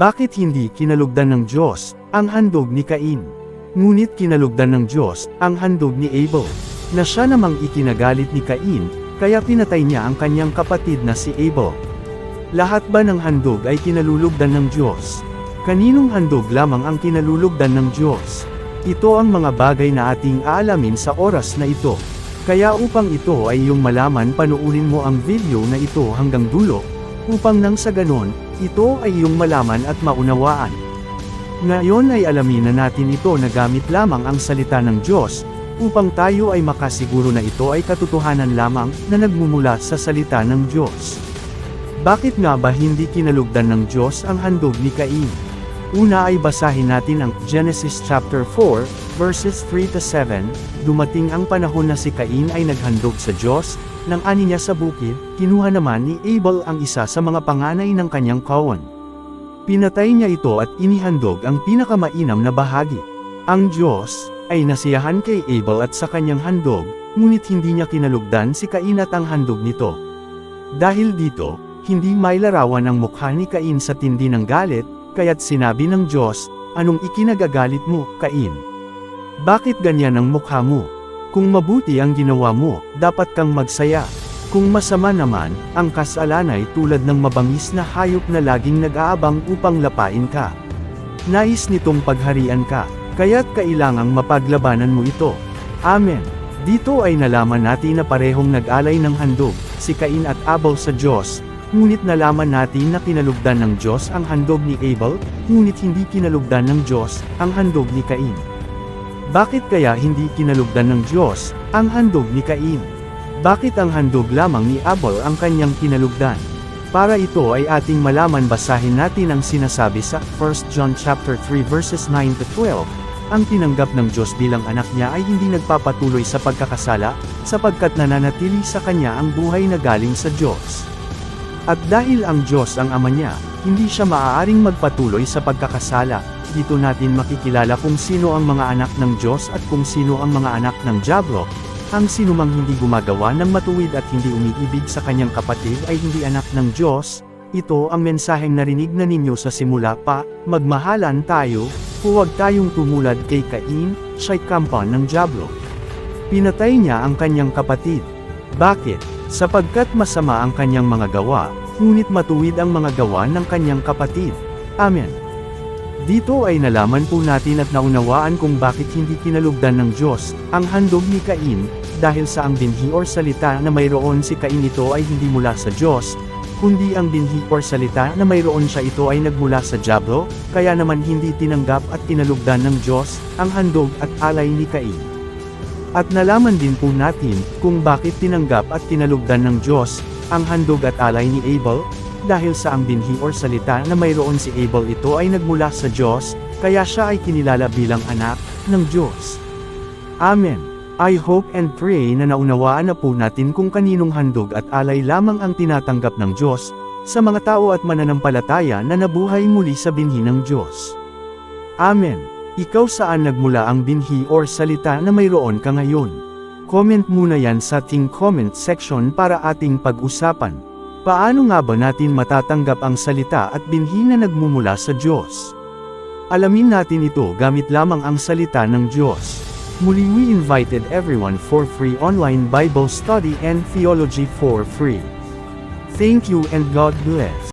Bakit hindi kinalugdan ng Diyos ang handog ni Cain? Ngunit kinalugdan ng Diyos ang handog ni Abel, na siya namang ikinagalit ni Cain, kaya pinatay niya ang kanyang kapatid na si Abel. Lahat ba ng handog ay kinalulugdan ng Diyos? Kaninong handog lamang ang kinalulugdan ng Diyos? Ito ang mga bagay na ating aalamin sa oras na ito. Kaya upang ito ay iyong malaman panuulin mo ang video na ito hanggang dulo, upang nang sa ganon, ito ay iyong malaman at maunawaan. Ngayon ay alamin na natin ito na gamit lamang ang salita ng Diyos, upang tayo ay makasiguro na ito ay katotohanan lamang na nagmumula sa salita ng Diyos. Bakit nga ba hindi kinalugdan ng Diyos ang handog ni Cain? Una ay basahin natin ang Genesis chapter 4, verses 3 to 7, dumating ang panahon na si Cain ay naghandog sa Diyos, nang ani niya sa bukid, kinuha naman ni Abel ang isa sa mga panganay ng kanyang kawan. Pinatay niya ito at inihandog ang pinakamainam na bahagi. Ang Diyos, ay nasiyahan kay Abel at sa kanyang handog, ngunit hindi niya kinalugdan si Cain at ang handog nito. Dahil dito, hindi may larawan ang mukha ni Cain sa tindi ng galit, kaya't sinabi ng Diyos, anong ikinagagalit mo, Cain? Bakit ganyan ang mukha mo? Kung mabuti ang ginawa mo, dapat kang magsaya. Kung masama naman, ang kasalanan ay tulad ng mabangis na hayop na laging nag-aabang upang lapain ka. Nais nitong pagharian ka, kaya't kailangang mapaglabanan mo ito. Amen. Dito ay nalaman natin na parehong nag-alay ng handog, si Cain at Abel sa Diyos, ngunit nalaman natin na kinalugdan ng Diyos ang handog ni Abel, ngunit hindi kinalugdan ng Diyos ang handog ni Cain. Bakit kaya hindi kinalugdan ng Diyos ang handog ni Cain? Bakit ang handog lamang ni Abel ang kanyang kinalugdan? Para ito ay ating malaman basahin natin ang sinasabi sa 1 John chapter 3 verses 9 to 12. Ang tinanggap ng Diyos bilang anak niya ay hindi nagpapatuloy sa pagkakasala, sapagkat nananatili sa kanya ang buhay na galing sa Diyos. At dahil ang Diyos ang ama niya, hindi siya maaaring magpatuloy sa pagkakasala, dito natin makikilala kung sino ang mga anak ng Diyos at kung sino ang mga anak ng Diablo. Ang sinumang hindi gumagawa ng matuwid at hindi umiibig sa kanyang kapatid ay hindi anak ng Diyos, ito ang mensaheng narinig na ninyo sa simula pa, magmahalan tayo, huwag tayong tumulad kay Cain, siya'y kampan ng Diablo. Pinatay niya ang kanyang kapatid. Bakit? Sapagkat masama ang kanyang mga gawa, ngunit matuwid ang mga gawa ng kanyang kapatid. Amen. Dito ay nalaman po natin at naunawaan kung bakit hindi kinalugdan ng Diyos ang handog ni Cain, dahil sa ang binhi or salita na mayroon si Cain ito ay hindi mula sa Diyos, kundi ang binhi or salita na mayroon siya ito ay nagmula sa Diablo, kaya naman hindi tinanggap at kinalugdan ng Diyos ang handog at alay ni Cain. At nalaman din po natin kung bakit tinanggap at kinalugdan ng Diyos ang handog at alay ni Abel, dahil sa ang binhi or salita na mayroon si Abel ito ay nagmula sa Diyos, kaya siya ay kinilala bilang anak ng Diyos. Amen. I hope and pray na naunawaan na po natin kung kaninong handog at alay lamang ang tinatanggap ng Diyos, sa mga tao at mananampalataya na nabuhay muli sa binhi ng Diyos. Amen. Ikaw saan nagmula ang binhi or salita na mayroon ka ngayon? Comment muna yan sa ating comment section para ating pag-usapan. Paano nga ba natin matatanggap ang salita at binhi na nagmumula sa Diyos? Alamin natin ito gamit lamang ang salita ng Diyos. Muli we invited everyone for free online Bible study and theology for free. Thank you and God bless.